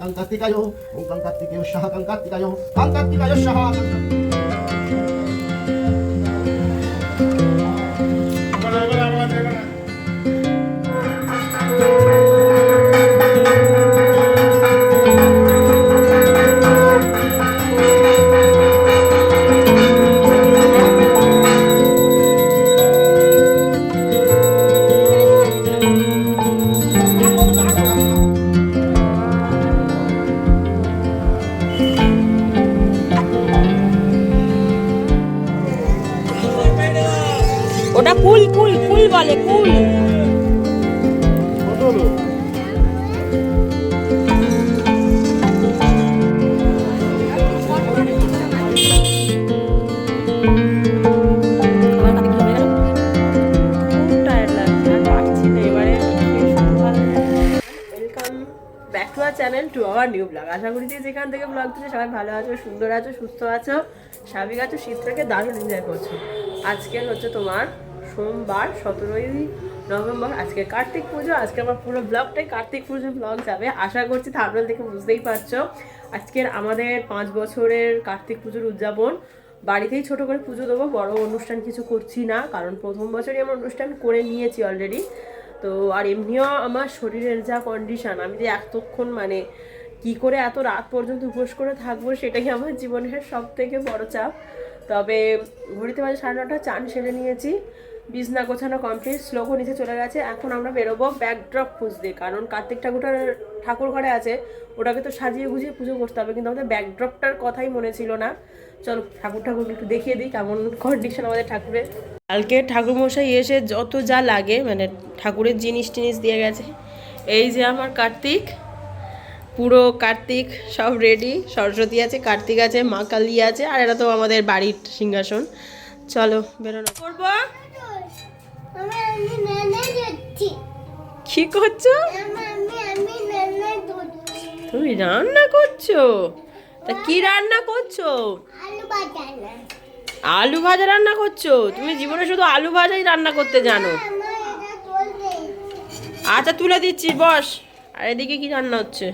kangkati kayo, kung kangkati kayo siya, kangkati kayo, kangkati kayo siya, kangkati kayo. R channel to our new blog আশা করি যে যেখান থেকে blog থেকে সবাই ভালো আছো, সুন্দর আছো, সুস্থ আছো। স্বাভাবিক আছো, শীতটাকে দারুণ এনজয় করছ। আজকে হচ্ছে তোমার সোমবার, সতেরোই নভেম্বর, আজকে কার্তিক পুজো, আজকে আমার পুরো ব্লগটাই কার্তিক পুজোর ব্লগ যাবে। আশা করছি থামনেল দেখে বুঝতেই পারছ। আজকের আমাদের পাঁচ বছরের কার্তিক পুজোর উদযাপন। বাড়িতেই ছোট করে পুজো দেবো, বড় অনুষ্ঠান কিছু করছি না, কারণ প্রথম বছরই আমার অনুষ্ঠান করে নিয়েছি অলরেডি তো, আর এমনিও আমার শরীরের যা কন্ডিশন আমি যে এতক্ষণ মানে কি করে এত রাত পর্যন্ত উপোস করে থাকব, সেটাই আমার জীবনের সব থেকে বড় চাপ। তবে ঘড়িতে বাজে সাড়ে নটা, চান সেরে নিয়েছি। বিছনা গোছানো কমপ্লিট শ্লোকও নিচে চলে গেছে। এখন আমরা বেরোবো ব্যাকড্রপ খুঁজতে। কারণ কার্তিক ঠাকুরটার ঠাকুর ঘরে আছে ওটাকে তো সাজিয়ে গুজিয়ে পুজো করতে হবে। কিন্তু আমাদের ব্যাকড্রপটার কথাই মনে ছিল না। চলো ঠাকুর ঠাকুর একটু দেখিয়ে দিই কেমন কন্ডিশন আমাদের ঠাকুরের। কালকে ঠাকুরমশাই এসে যত যা লাগে মানে ঠাকুরের জিনিস টিনিস দিয়ে গেছে। এই যে আমার কার্তিক পুরো কার্তিক সব রেডি সরস্বতী আছে কার্তিক আছে মা কালী আছে আর এটা তো আমাদের বাড়ির সিংহাসন। চলো বেরোনো। করব? কি করছ? তুমি রান্না করছ? তা কি রান্না করছ? আলু ভাজা রান্না করছ? তুমি জীবনে শুধু আলু ভাজাই রান্না করতে জানো। আচ্ছা তুলে দিচ্ছি, বস। আর এদিকে কি রান্না হচ্ছে?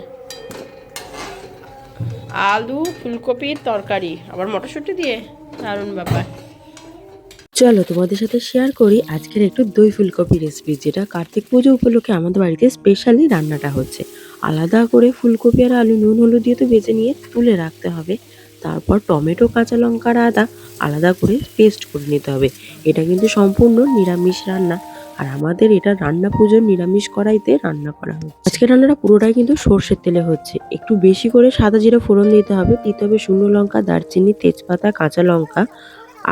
আলু, ফুলকপির তরকারি, আবার মটরশুঁটি দিয়ে? দারুণ ব্যাপার। চলো তোমাদের সাথে শেয়ার করি আজকের একটু দই ফুলকপি রেসিপি যেটা কার্তিক পুজো উপলক্ষে আমাদের বাড়িতে স্পেশালি রান্নাটা হচ্ছে। আলাদা করে ফুলকপি আর আলু, নুন, হলুদ দিয়ে তো ভেজে নিয়ে তুলে রাখতে হবে। তারপর টমেটো, কাঁচা লঙ্কা আর আদা আলাদা করে পেস্ট করে নিতে হবে। এটা কিন্তু সম্পূর্ণ নিরামিষ রান্না। আর আমাদের এটা রান্না পুজোর নিরামিষ কড়াইতে রান্না করা হচ্ছে। আজকে রান্নাটা পুরোটাই কিন্তু সর্ষের তেলে হচ্ছে। একটু বেশি করে সাদা জিরে ফোড়ন দিতে হবে। দিতে হবে শুকনো লঙ্কা, দারচিনি, তেজপাতা, কাঁচা লঙ্কা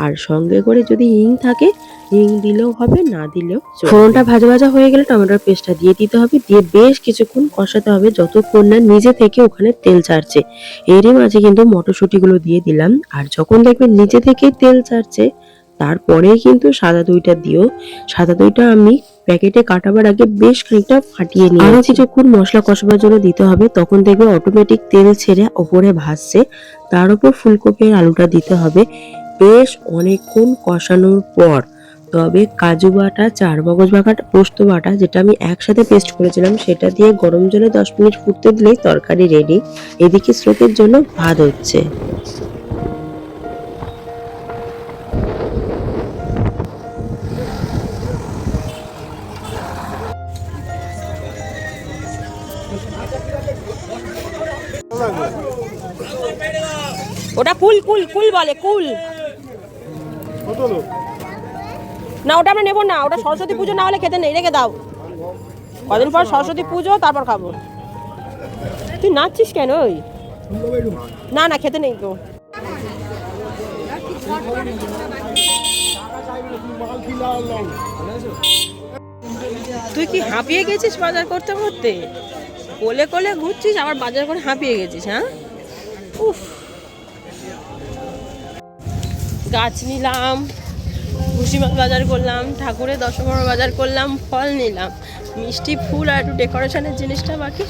আর সঙ্গে করে যদি হিং থাকে হিং দিলেও হবে না দিলেও। ফোড়নটা ভাজা ভাজা হয়ে গেলে টমেটোর পেস্টটা দিয়ে দিতে হবে দিয়ে বেশ কিছুক্ষণ কষাতে হবে যতক্ষণ না নিজে থেকে ওখানে তেল ছাড়ছে। এরই মাঝে কিন্তু মটরশুঁটিগুলো দিয়ে দিলাম আর যখন দেখবেন নিজে থেকে তেল ছাড়ছে তারপরেই কিন্তু সাদা দইটা দিও। সাদা দইটা আমি প্যাকেটে কাটাবার আগে বেশ খানিকটা ফাটিয়ে নিয়ে আরও কিছুক্ষণ মশলা কষাবার জন্য দিতে হবে তখন দেখবে অটোমেটিক তেল ছেড়ে ওপরে ভাসছে তার উপর ফুলকপির আলুটা দিতে হবে। বেশ অনেকক্ষণ কষানোর পর, তবে কাজু বাটা, চার মগজ বাটা পোস্ত বাটা, যেটা আমি একসাথে পেস্ট করেছিলাম, সেটা দিয়ে গরম জলে দশ মিনিট ফুটতে দিলেই তরকারি রেডি এদিকে স্রোতের জন্য ভাত হচ্ছে। ওটা কুল কুল কুল বলে, কুল। না, ওটা আমরা নেব না, ওটা সরস্বতী পুজো না হলে খেতে নেই, রেখে দাও। কদিন পর সরস্বতী পুজো, তারপর খাব। তুই নাচছিস কেন ওই? না না, খেতে নেই তো। তুই কি হাঁপিয়ে গেছিস বাজার করতে করতে? কোলে কোলে ঘুরছিস, আবার বাজার করে হাঁপিয়ে গেছিস হ্যাঁ? উফ। গাছ নিলাম ভুসিমাল বাজার করলাম, ঠাকুরের দশমর বাজার করলাম, ফল নিলাম। মিষ্টি ফুল আর ডেকোরেশনের জিনিসটা বাকি।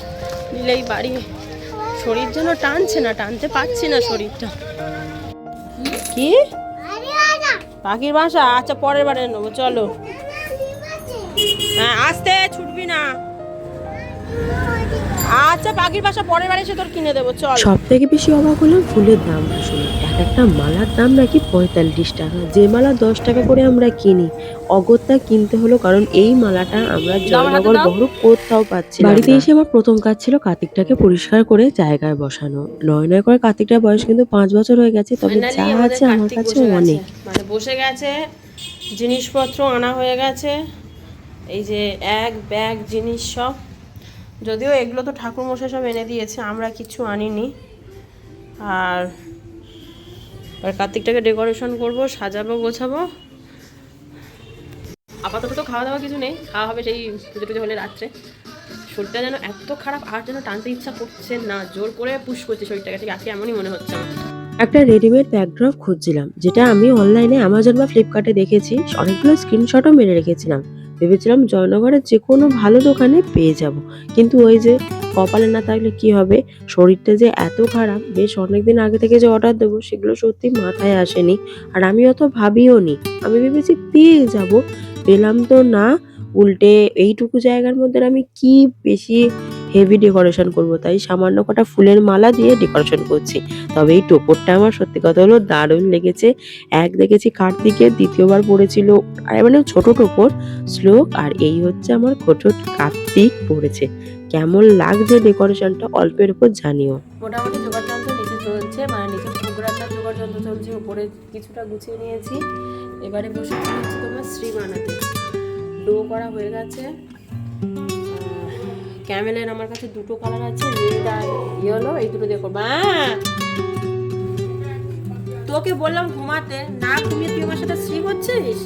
নিলেই বাড়ি শরীর যেন টানছে না, টানতে পারছি না শরীরটা। কি? পাখির বাসা? আচ্ছা পরের বারে নেব, চলো। হ্যাঁ আসতে ছুটবি না। আচ্ছা পাখির বাসা পরের বারে এসে তোর কিনে দেবো চল। সব থেকে বেশি অবাক হলাম ফুলের শুনে এক একটা মালার দাম নাকি পঁয়তাল্লিশ টাকা। যে মালা দশ টাকা করে আমরা কিনি অগত্যা কিনতে হলো কারণ এই মালাটা আমরা জয়নগর দাও। কোথাও পাচ্ছি বাড়িতে এসে আমার প্রথম কাজ ছিল কার্তিকটাকে পরিষ্কার করে জায়গায় বসানো। নয় নয় করে কার্তিকটার বয়স কিন্তু পাঁচ বছর হয়ে গেছে তবে যা আছে আমার কাছে অনেক। মানে বসে গেছে জিনিসপত্র আনা হয়ে গেছে। এই যে এক ব্যাগ জিনিস সব। যদিও এগুলো তো ঠাকুরমশাই সব এনে দিয়েছে, আমরা কিছু আনিনি। আর এবার কার্তিকটাকে ডেকোরেশন করব, সাজাবো, গোছাবো। আপাতত তো খাওয়া দাওয়া কিছু নেই, খাওয়া হবে সেই পুজো টুজো হলে রাত্রে। শরীরটা যেন এত খারাপ, আর যেন টানতে ইচ্ছা করছে না, জোর করে পুশ করছে শরীরটাকে, ঠিক আছে, এমনই মনে হচ্ছে একটা রেডিমেড ব্যাকড্রপ খুঁজছিলাম, যেটা আমি অনলাইনে অ্যামাজন বা ফ্লিপকার্টে দেখেছি, অনেকগুলো স্ক্রিনশটও মেরে রেখেছিলাম। ভেবেছিলাম জয়নগরের যে কোনো ভালো দোকানে পেয়ে যাব। কিন্তু ওই যে কপালে না থাকলে কি হবে? শরীরটা যে এত খারাপ, বেশ অনেকদিন আগে থেকে যে অর্ডার দেবো, সেগুলো সত্যি মাথায় আসেনি। আর আমি অত ভাবিও নি। আমি ভেবেছি পেয়ে যাব। পেলাম তো না, উল্টে এইটুকু জায়গার মধ্যে আমি কি বেশি হেভি ডেকোরেশন করব, তাই সামান্য কটা ফুলের মালা দিয়ে ডেকোরেশন করছি। তবে এই টোপরটা আমার সত্যি কথা হলো দারুণ লেগেছে। এক দেখেছি কার্তিকের, দ্বিতীয়বার পড়েছিল আর মানে ছোট টোপর, শ্লোক, আর এই হচ্ছে আমার ছোট কার্তিক পড়েছে কেমন লাগছে ডেকোরেশনটা অল্পের উপর জানিও। মোটামুটি নিচে চলছে মানে নিচে চলছে, উপরে কিছুটা গুছিয়ে নিয়েছি। এবারে বসে তোমার শ্রী বানাতে ডো করা হয়ে গেছে। ক্যামেলের আমার কাছে দুটো কালার আছে রেড আর ইয়েলো এই দুটো দেখো মা তোকে বললাম ঘুমাতে। না ঘুমিয়ে তুই আমার সাথে শ্রী করছিস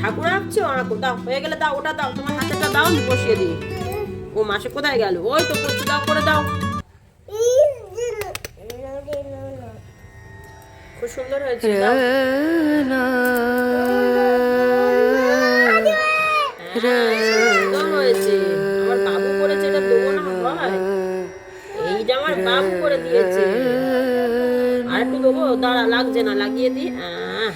ঠাকুর আঁকছো আঁকো দাও হয়ে গেলে দাও ওটা দাও তোমার হাতেটা দাও আমি বসিয়ে দিই। ও মাসে কোথায় গেল? ওই তো করতে দাও করে দাও। খুব সুন্দর হয়েছে দাও। দাঁড়া লাগছে না লাগিয়ে দিই। আহ,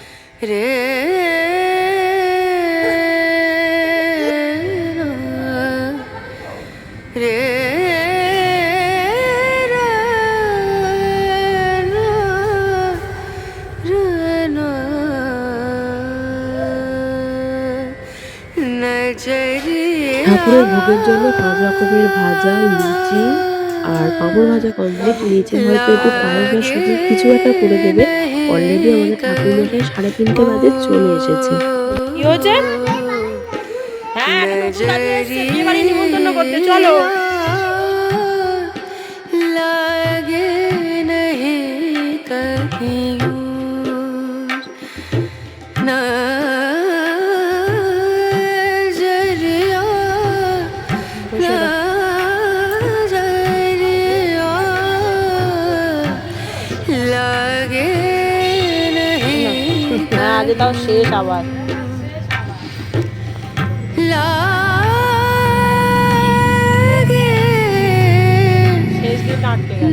ঠাকুরের ভোগের জন্য পাঁচ রকমের ভাজা লুচি। আর পাঁপড় ভাজা কমপ্লিট নিয়েছে। হয়তো একটু পায়েস বা সুজির কিছু একটা করে দেবে। অলরেডি আমাদের ঠাকুর মশাই সাড়ে তিনটে বাজে চলে এসেছে। কি হয়েছে? হ্যাঁ বিয়ে বাড়ি নিমন্ত্রণ করতে চলো। আজ তাও শেষ আবার। लागे শেষ দিন আটকে গেল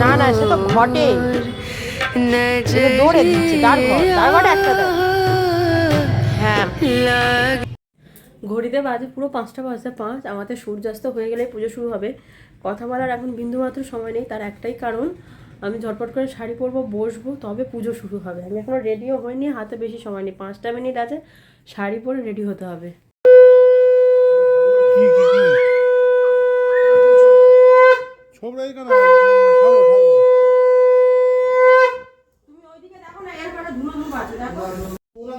না না সে তো ঘটে। দৌড়ে দিচ্ছে তার ঘর তার ঘরে একটা হ্যাঁ। ঘড়িতে বাজে পুরো পাঁচটা বাজতে পাঁচ আমাদের সূর্যাস্ত হয়ে গেলে পুজো শুরু হবে। কথা বলার এখন বিন্দুমাত্র সময় নেই তার একটাই কারণ আমি ঝটপট করে শাড়ি পরবো বসবো তবে পুজো শুরু হবে। আমি এখনও রেডিও হয়নি হাতে বেশি সময় নেই পাঁচটা মিনিট আছে শাড়ি পরে রেডি হতে হবে খাব খাব পুরাং সুরারো কলস বিদ্যান সহস্তাম বুঝে বিদ্যানাং ঈশ্বর প্রমাণ পিঠায় নাং বাবতে মতাং পুনেই নম অষ্টয়ং নম দরং নম অষ্টদং নম প্রকৃতয় নম এতে গন্ধা পুষ্পয়ং নম অনন্তাবৈ নম এতে গন্ধা পুষ্পয়ং নম পিচ্ছিভো নম এতে গন্ধা নম মূর্ধমা বেগ বসর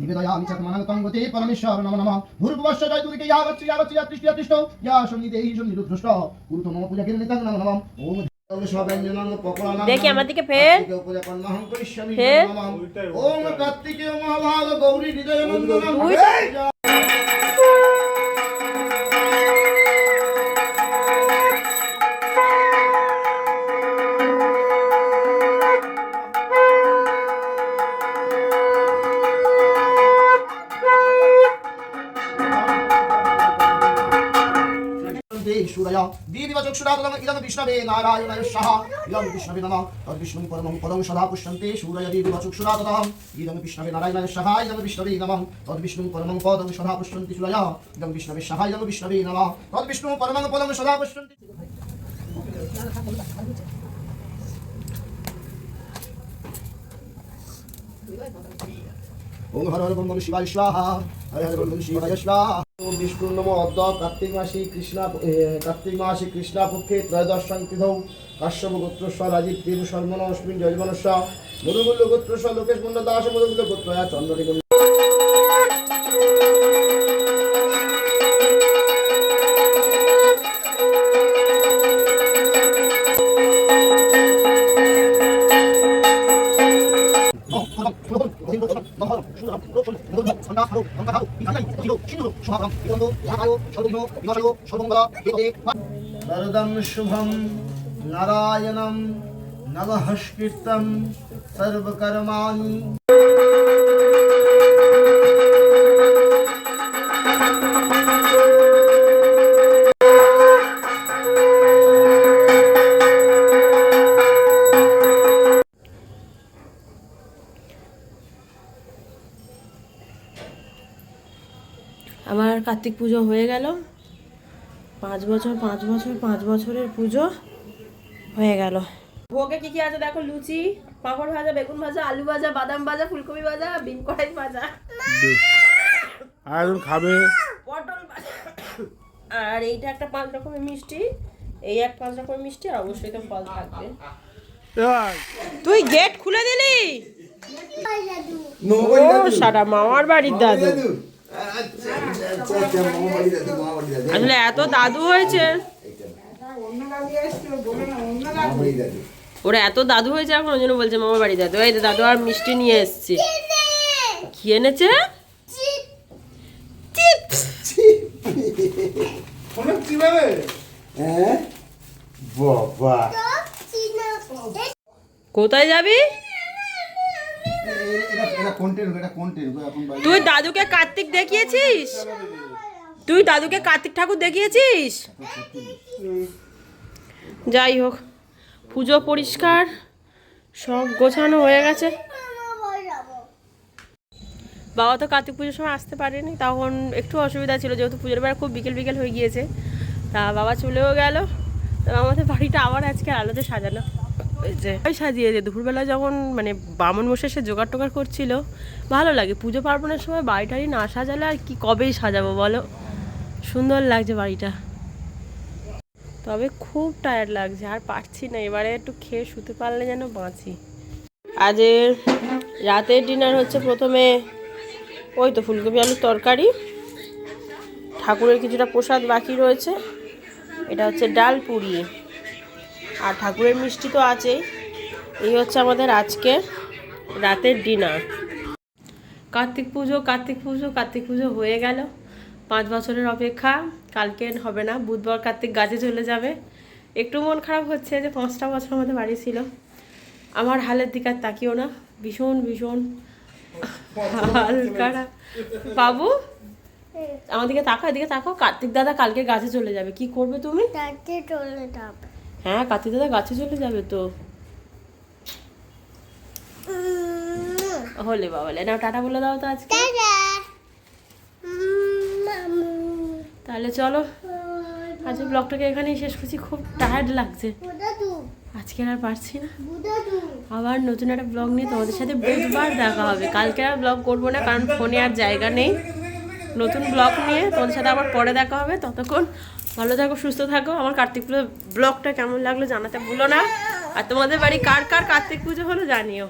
নিবেদয়ামি চাকমানাং তং গতে পরমেশ্বর নম নমঃ। ভূর্ভুবস্য জয় দুর্গে ইয়া গচ্ছ ইয়া গচ্ছ ইয়া তৃষ্টি তিষ্ঠ ইয়া শনি দেহি শনি রুদ্রষ্ট কুরুত মম পূজা কিরণে তং নম নমঃ। ওম দেখি আমার দিকে ফের? ওম কার্তিকেয় মহাভাগ গৌরী হৃদয় নন্দনং দিবা চক্ষুরাতলং ইদং বিষ্ণবে নারায়ণায় সাহা। ইদং বিষ্ণবে নমঃ। তদ বিষ্ণুং পরমং পদং সদা পুষ্যন্তে সূরয়দি দিবা চক্ষুরাতলং ইদং বিষ্ণবে নারায়ণায় সাহা ইদং বিষ্ণবে নমঃ। তদ বিষ্ণুং পরমং পদং সদা পুষ্যন্তে সূরয়। ইদং বিষ্ণবে সাহা ইদং বিষ্ণবে নমঃ। তদ বিষ্ণুং পরমং পদং সদা পুষ্যন্তে Thank you. ওম হর হর বম শিবায় স্বাহা, হরে হর বম শিবায় স্বাহা। ওম বিষ্ণু নম কার্তিক মাসে কৃষ্ণা কার্তিক মাসে কৃষ্ণা পক্ষে ত্রয়োদশ তিথৌ কাশ্যপ গোত্রস্ব রাজীব দেব শর্মণ অশ্বিন যজমানস্য মধুমূল্য গোত্রস্ব লোকেশ মুন্ডা দাস, মধুমূল্য গোত্রয়া চন্দ্রী वरदं शुभं नारायणं नवहस्कृतं सर्वकर्माणि Thank you. কার্তিক পুজো হয়ে গেল। পাঁচ বছর পাঁচ বছর পাঁচ বছরের পুজো হয়ে গেল। ভোগে কি কি আছে দেখো? লুচি পাঁপড় ভাজা বেগুন ভাজা আলু ভাজা বাদাম ভাজা ফুলকপি ভাজা বিন কড়াই ভাজা। আর খাবে? পটল ভাজা। আর এইটা একটা পাঁচ রকমের মিষ্টি। এই এক পাঁচ রকমের মিষ্টি আর অবশ্যই তো ফল থাকবে। তুই গেট খুলে দিলি? ও সারা মামার বাড়ির দাদু। আসলে এত দাদু হয়েছে? ওরা এত দাদু হয়েছে এখন ওই জন্য বলছে মামার বাড়ি দাদু এই দাদু আর মিষ্টি নিয়ে এসছে। কি এনেছে? কোথায় যাবি? তুই দাদুকে কার্তিক দেখিয়েছিস? তুই দাদুকে কার্তিক ঠাকুর দেখিয়েছিস? যাই হোক, পুজো পরিষ্কার, সব গোছানো হয়ে গেছে। বাবা তো কার্তিক পুজোর সময় আসতে পারেনি, তখন একটু অসুবিধা ছিল, যেহেতু পুজোর বেলা খুব বিকেল বিকেল হয়ে গিয়েছে। তা বাবা চলেও গেল, তা আমাদের বাড়িটা আবার আজকে আলোতে সাজানো ওই সাজিয়েছে দুপুরবেলা যখন মানে বামন মশাই সে জোগাড় টোগাড় করছিল, ভালো লাগে। পুজো পার্বণের সময় বাড়ি টাড়ি না সাজালে আর কি কবেই সাজাবো বলো? সুন্দর লাগছে বাড়িটা। তবে খুব টায়ার্ড লাগছে, আর পারছি না, এবারে একটু খেয়ে শুতে পারলে যেন বাঁচি। আজের রাতের ডিনার হচ্ছে প্রথমে ওই তো ফুলকপি আলুর তরকারি, ঠাকুরের কিছুটা প্রসাদ বাকি রয়েছে। এটা হচ্ছে ডাল পুরি আর ঠাকুরের মিষ্টি তো আছেই। এই হচ্ছে আমাদের আজকে রাতের ডিনার কার্তিক পুজো কার্তিক পুজো কার্তিক পুজো হয়ে গেল। পাঁচ বছরের অপেক্ষা, কালকে হবে না। বুধবার কার্তিক গাছে চলে যাবে। একটু মন খারাপ হচ্ছে যে পাঁচটা বছর আমাদের বাড়ি ছিল। আমার হালের দিকে আর তাকিও না। ভীষণ ভীষণ হাল বাবু, আমার দিকে তাকাও, এদিকে তাকাও। কার্তিক দাদা কালকে গাছে চলে যাবে। কি করবে তুমি? চলে যাবে। হ্যাঁ কার্তিক দাদা গাছে চলে যাবে তো। হলে বাবা না টাটা বলে দাও তো আজকে। তাহলে চলো। আজকে ব্লগটাকে এখানেই শেষ করছি। খুব টায়ার্ড লাগছে। আজকে আর পারছি না। আবার নতুন একটা ব্লগ নিয়ে তোমাদের সাথে বুধবার দেখা হবে। কালকে আর ব্লগ করব না কারণ ফোনে আর জায়গা নেই। নতুন ব্লগ নিয়ে তোমাদের সাথে আবার পরে দেখা হবে। ততক্ষণ ভালো থাকো, সুস্থ থাকো। আমার কার্তিক পুজো ব্লগটা কেমন লাগল জানাতে ভুলো না। আর তোমাদের বাড়ি কার কার কার্তিক পুজো হলো জানিও।